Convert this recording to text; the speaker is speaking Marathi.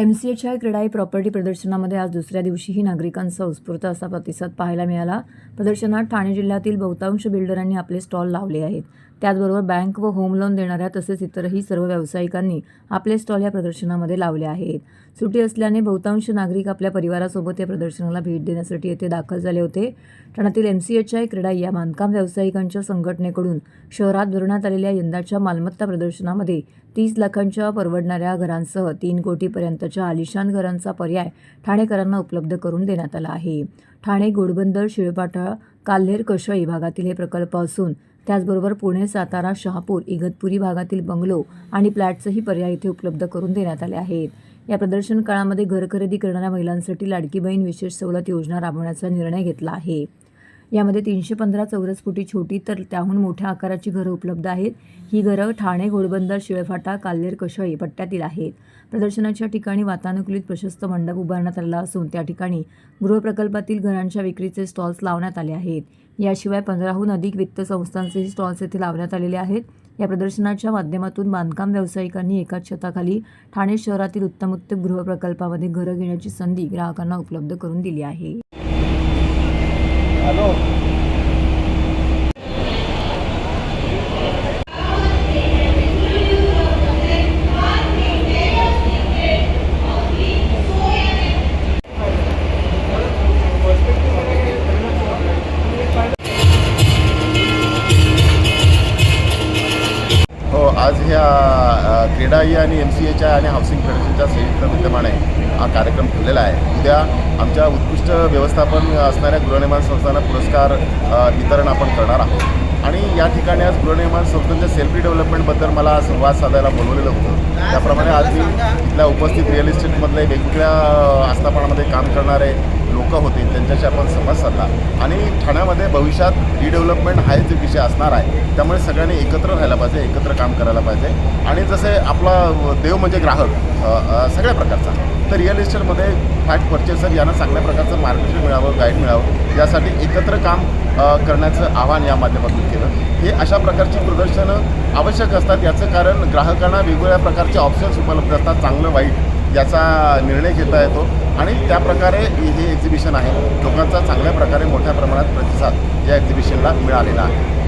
M C H I CREDAI property प्रदर्शनामध्ये आज दुसऱ्या दिवशीही नागरिकांचा उत्स्फूर्त असा प्रतिसाद पाहायला मिळाला. प्रदर्शनात ठाणे जिल्ह्यातील बहुतांश बिल्डरांनी आपले स्टॉल लावले आहेत. त्याचबरोबर बँक व होम लोन देणाऱ्या तसेच इतरही सर्व व्यावसायिकांनी आपले स्टॉल या प्रदर्शनामध्ये लावले आहेत. सुट्टी असल्याने बहुतांश नागरिक आपल्या परिवारासोबत या प्रदर्शनाला भेट देण्यासाठी येथे दाखल झाले होते. ठाण्यातील एम सी एच आय क्रीडा या बांधकाम व्यावसायिकांच्या संघटनेकडून शहरात भरण्यात आलेल्या यंदाच्या मालमत्ता प्रदर्शनामध्ये तीस लाखांच्या परवडणाऱ्या घरांसह तीन कोटीपर्यंतच्या आलिशान घरांचा पर्याय ठाणेकरांना उपलब्ध करून देण्यात आला आहे. ठाणे घोडबंदर शिळपाटा काल्हेर कशळी भागातील हे प्रकल्प असून त्याचबरोबर पुणे सातारा शहापूर इगतपुरी भागातील बंगलो आणि फ्लॅटचेही पर्याय इथे उपलब्ध करून देण्यात आले आहेत. या प्रदर्शन काळामध्ये घर खरेदी करणाऱ्या महिलांसाठी लाडकी बहीण विशेष सवलत योजना राबवण्याचा निर्णय घेतला आहे. यामध्ये तीनशे पंधरा चौरस फुटी छोटी तर त्याहून मोठ्या आकाराची घरं उपलब्ध आहेत. ही घरं ठाणे घोडबंदर शिळफाटा काल्हेर कशळी पट्ट्यातील आहेत. प्रदर्शनाच्या ठिकाणी वातानुकूलित प्रशस्त मंडप उभारण्यात आला असून त्या ठिकाणी गृहप्रकल्पातील घरांच्या विक्रीचे स्टॉल्स लावण्यात आले आहेत. याशिवाय पंधराहून अधिक वित्त संस्थांचेही स्टॉल्स येथे लावण्यात आलेले आहेत. या प्रदर्शनाच्या माध्यमातून बांधकाम व्यावसायिकांनी एकाच छताखाली ठाणे शहरातील उत्तम उत्तम गृहप्रकल्पामध्ये घरं घेण्याची संधी ग्राहकांना उपलब्ध करून दिली आहे. ano, आपल्या क्रीडाई आणि एम सी एच्या आणि हाऊसिंग फेडरेशनच्या संयुक्त विद्यमाने हा कार्यक्रम ठेवलेला आहे. उद्या आमच्या उत्कृष्ट व्यवस्थापन असणाऱ्या गृहनिर्माण संस्थांना पुरस्कार वितरण आपण करणार आहोत. आणि या ठिकाणी आज गृहनिर्माण संस्थांच्या सेल्फी डेव्हलपमेंटबद्दल मला संवाद साधायला बोलवलेलं होतं. त्याप्रमाणे आज मी इथल्या उपस्थित रिअल इस्टेटमधले वेगवेगळ्या आस्थापनामध्ये काम करणारे लोक होते त्यांच्याशी आपण संवाद साधला. आणि ठाण्यामध्ये भविष्यात रिडेव्हलपमेंट हा एक विषय असणार आहे. त्यामुळे सगळ्यांनी एकत्र राहायला पाहिजे एकत्र काम करायला पाहिजे. आणि जसे आपला देव म्हणजे ग्राहक सगळ्या प्रकारचा. तर रिअल इस्टेटमध्ये फ्लॅट पर्चेसर यांना चांगल्या प्रकारचं मार्गदर्शन मिळावं गाईड मिळावं. यासाठी एकत्र काम करण्याचं आव्हान या माध्यमातून केलं. हे अशा प्रकारची प्रदर्शनं आवश्यक असतात. याचं कारण ग्राहकांना वेगवेगळ्या प्रकारचे ऑप्शन्स उपलब्ध असतात. चांगलं वाईट याचा निर्णय घेता येतो. आणि त्या प्रकारे हे एक्झिबिशन आहे लोकांचा चांगल्या प्रकारे मोठ्या प्रमाणात प्रतिसाद या एक्झिबिशनला मिळालेला आहे.